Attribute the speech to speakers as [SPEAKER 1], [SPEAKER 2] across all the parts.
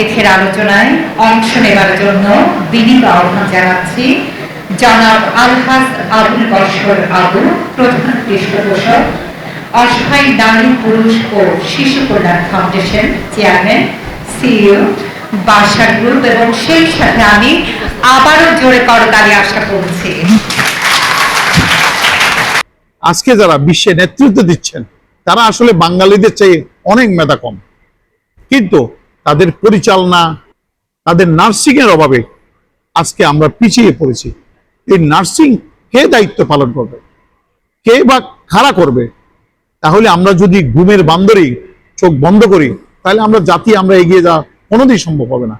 [SPEAKER 1] অতিথির আলোচনায় অংশ নেবার জন্য বিনীত আহ্বান জানাচ্ছি জনাব আলহাজ আবুল বশর আবু, প্রধান পৃষ্ঠপোষক, অসহায় নারী, পুরুষ ও শিশু কল্যাণ foundation chairman, CEO Bashar group এবং সেই সাথে আমি আবারও জোরে করতালি আশা করছি।
[SPEAKER 2] আজকে যারা বিশ্বে নেতৃত্ব দিচ্ছেন, তারা আসলে বাঙালিদের চেয়ে অনেক মেধা কম কিন্তু তাদের পরিচালনা, তাদের নার্সিং এর অভাবে আজকে আমরা পিছিয়ে পড়েছি। এই নার্সিং কে দায়িত্ব পালন করবে? কে বা খাড়া করবে? তাহলে আমরা যদি ঘুমের বান্দরই চোখ বন্ধ করি, তাহলে আমরা জাতি আমরা এগিয়ে যাওয়া কোনোদিন সম্ভব হবে না।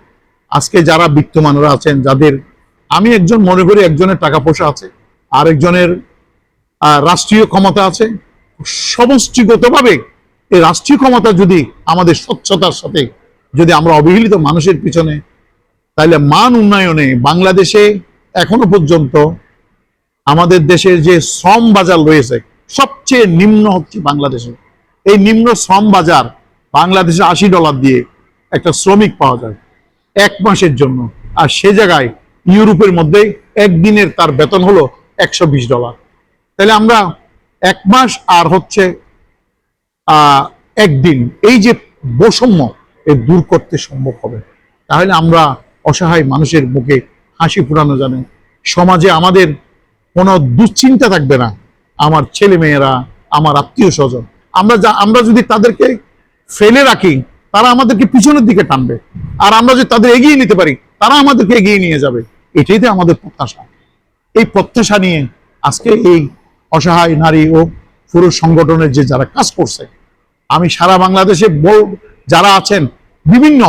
[SPEAKER 2] আজকে যারা বিত্তমানরা আছেন, যাদের আমি একজন মনে করি একজনের টাকা পয়সা আছে আর একজনের রাষ্ট্রীয় ক্ষমতা আছে, সমষ্টিগতভাবে এই রাষ্ট্রীয় ক্ষমতা যদি আমাদের স্বচ্ছতার সাথে যদি আমরা অবহেলিত মানুষের পিছনে, তাহলে মান উন্নয়নে বাংলাদেশে এখনও পর্যন্ত আমাদের দেশের যে শ্রম বাজার রয়েছে, সবচেয়ে নিম্ন হচ্ছে বাংলাদেশে এই নিম্ন শ্রম বাজার বাংলাদেশে আশি ডলার দিয়ে একটা শ্রমিক পাওয়া যায় এক মাসের জন্য। আর সে জায়গায় ইউরোপের মধ্যে একদিনের তার বেতন হলো একশো বিশ ডলার। তাহলে আমরা এক মাস আর হচ্ছে একদিন। এই যে বৈষম্য দূর করতে সম্ভব হবে। তাহলে আমরা অসহায় মানুষের মুখে হাসি ফুরানো জানে সমাজে আমাদের কোনো দুশ্চিন্তা থাকবে না। আমার ছেলে মেয়েরা আমার আত্মীয় স্বজন আমরা যা, আমরা যদি তাদেরকে ফেলে রাখি, তারা আমাদেরকে পিছনের দিকে টানবে। আর আমরা যদি তাদের এগিয়ে নিতে পারি, তারা আমাদেরকে এগিয়ে নিয়ে যাবে। এটাই তো আমাদের প্রত্যাশা। এই প্রত্যাশা নিয়ে আজকে এই অসহায় নারী ও পুরুষ সংগঠনের যে যারা কাজ করছে, আমি সারা বাংলাদেশে বল যারা আছেন বিভিন্ন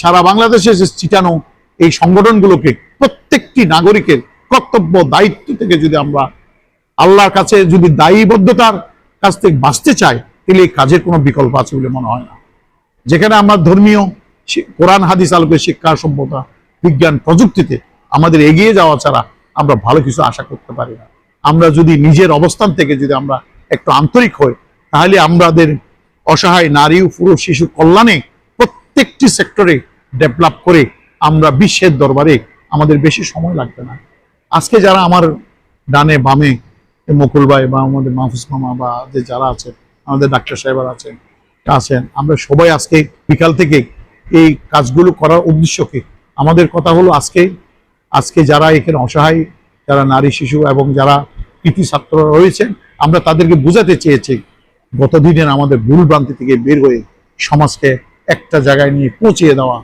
[SPEAKER 2] সারা বাংলাদেশে যে চিটানো এই সংগঠনগুলোকে প্রত্যেকটি নাগরিকের কর্তব্য, দায়িত্ব থেকে যদি আমরা আল্লাহর কাছে যদি দায়ীবদ্ধতার কাছ থেকে বাঁচতে চাই, তাহলে এই কাজের কোনো বিকল্প আছে বলে মনে হয় না। যেখানে আমরা ধর্মীয় কোরআন, হাদিস, আলোকে শিক্ষা, সভ্যতা, বিজ্ঞান প্রযুক্তিতে আমাদের এগিয়ে যাওয়া ছাড়া আমরা ভালো কিছু আশা করতে পারি না। আমরা যদি নিজের অবস্থান থেকে যদি আমরা একটু আন্তরিক হই, তাহলে আমাদের অসহায় নারী ও পুরুষ শিশু কল্যাণে প্রত্যেকটি সেক্টরে ডেভেলপ করে আমরা বিশ্বের দরবারে আমাদের বেশি সময় লাগবে না। আজকে যারা আমার ডানে বামে মুকুল ভাই বা আমাদের মাহফুজ মামা বা যে যারা আছে, আমাদের ডাক্তার সাহেবরা আছেন আছেন, আমরা সবাই আজকে বিকাল থেকে এই কাজগুলো করার উদ্দেশ্য কি আমাদের কথা হলো আজকে আজকে যারা এখানে অসহায়, যারা নারী, শিশু এবং যারা কৃতি ছাত্র রয়েছেন, আমরা তাদেরকে বোঝাতে চেয়েছি গত দিনের আমাদের ভুল ভ্রান্তি থেকে বের হয়ে সমাজকে একটা জায়গায় নিয়ে পৌঁছিয়ে দেওয়া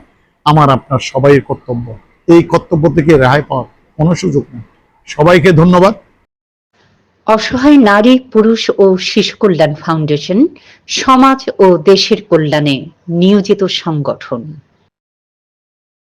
[SPEAKER 2] আমার, আপনার সবাইয়ের কর্তব্য। এই কর্তব্য থেকে রেহাই পাওয়ার কোনো সুযোগ নেই। সবাইকে ধন্যবাদ।
[SPEAKER 3] অসহায় নারী, পুরুষ ও শিশু কল্যাণ ফাউন্ডেশন, সমাজ ও দেশের কল্যাণে নিয়োজিত সংগঠন।